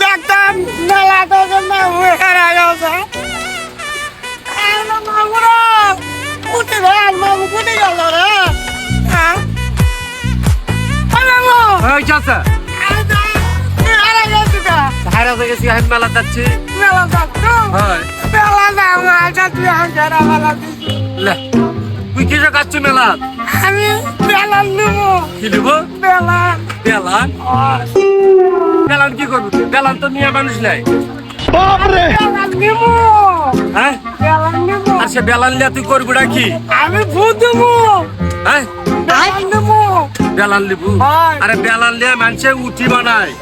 দেখতাম মেলা তো জন্য হেরা গেছে। মাগুরা উঠে রে মাগু কুটে গেল রে। হেরা গেছে হয়ে গেছি মেলা যাচ্ছি। মেলা যাচ্ছ? মেলা যাও আচ্ছা তুই হাজারা মেলা দিছি তুই কিসে খাচ্ছি মেলা? আমি মেলা নিব। কি নিব? মেলা। বেলান বেলান কি করবি? তুই তো নিয়ে মানুষ নাই। হ্যাঁ? সে বেলান নিয়ে তুই করবি না কি আমি ভূত দেবো। হ্যাঁ? লিবু আরে বেলান নিয়ে মানুষে উঠি বানায়।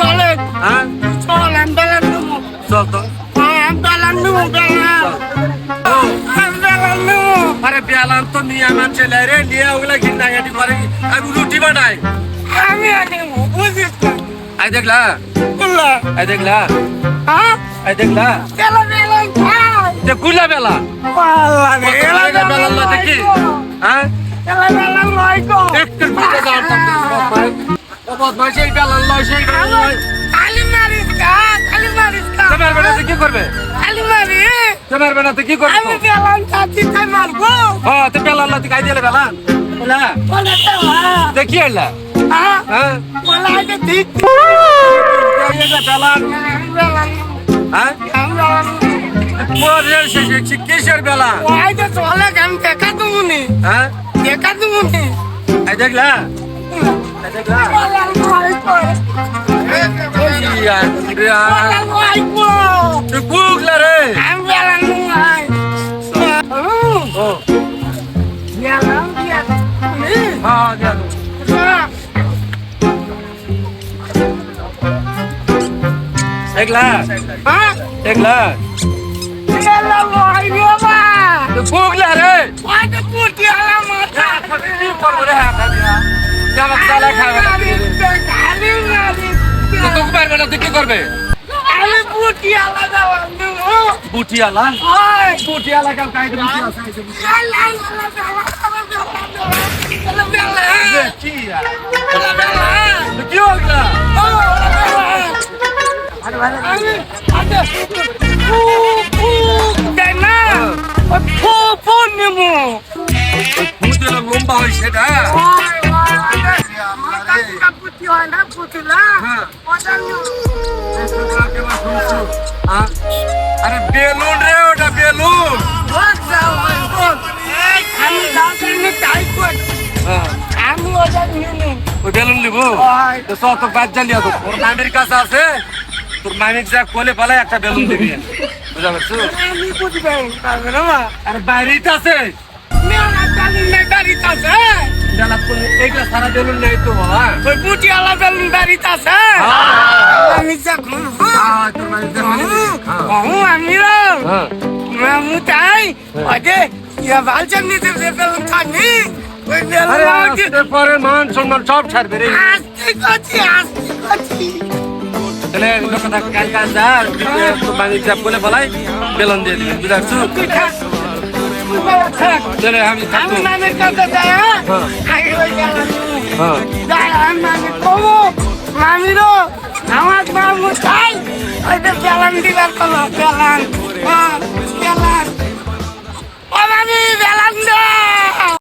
চলে। হ্যাঁ? চল আমি মেলা নেব। চল তো। হ্যাঁ আরে বেলান তো নিয়ে মানুষে লাই রে নিয়ে ওগুলা ঘিন্না ঘাটি করে আমি রুটি বানাই আমি নেব বুঝিস তো। আই দেখলা। বললা আই দেখলা। হ্যাঁ? আই দেখলা। মেলা খাই। যে কুলা বেলা। পাল্লা বেলা বেলান না দেখি। হ্যাঁ? মেলা মেলা লয় গো। একটু ঘুরে যাওয়ার থাকতে ও বদমাই সেই বেলান লয় সেই বেলান লয়। খালি মারিস কা খালি মারিস কা তোমার বেটাতে কি করবে? খালি মারি তোমার বেটাতে কি করবে? আমি বেলান চাচ্ছি তাই মারবো। হ্যাঁ তো বেলান লাতি খাই দিলে বলা। বলে তো দেখি এলা কিসের বেলা ওই তো চলে আমি দেখা দেবুনি হ্যাঁ? দেখা দেবুনি এই দেখলা দেখলা তুই কুগলা রে হ্যাঁ বেলান লয় গো বা তুই কুগলা রে। কি করব রে খাবে তোকে পারবে না তুই করবে বুটিয়ালা? বুটিয়ালা কাল কি হলো? ও আমি আদে ফু ফু দেনা ও ফু ফু নিমু বুটিয়ালা লম্বা হয় সেটা ওই ওই পুটি হয় না পুটিলা হ্যাঁ। ওটা নিমু হ্যাঁ? আরে বেলুন রে ওটা বেলুন আমি দাদাকে তাই কর হ্যাঁ আমি ওটা নিমু ওই বেলুন নিবো ওই তো সব তো বাদ জানিয়া তো তোর মামির কাছে আছে তোর মামিক যা কোলে পালে একটা বেলুন দিবি। বুঝা পারছ? আমি বুঝবে পারবে না আরে বাইরেই তো আছে মান সম্মান সব ছাড়বে রে। আস্তে করছি আস্তে করছি তাহলে কথা কাজ কাজ যা তোর চাপ বলে বলাই, বেলন দিয়ে দিবেন বুঝাচ্ছ? হ্যাঁ হ্যাঁ। হ্যাঁ। আমার মামু চাই ওইটা বেলান দিবার কোনো বেলান।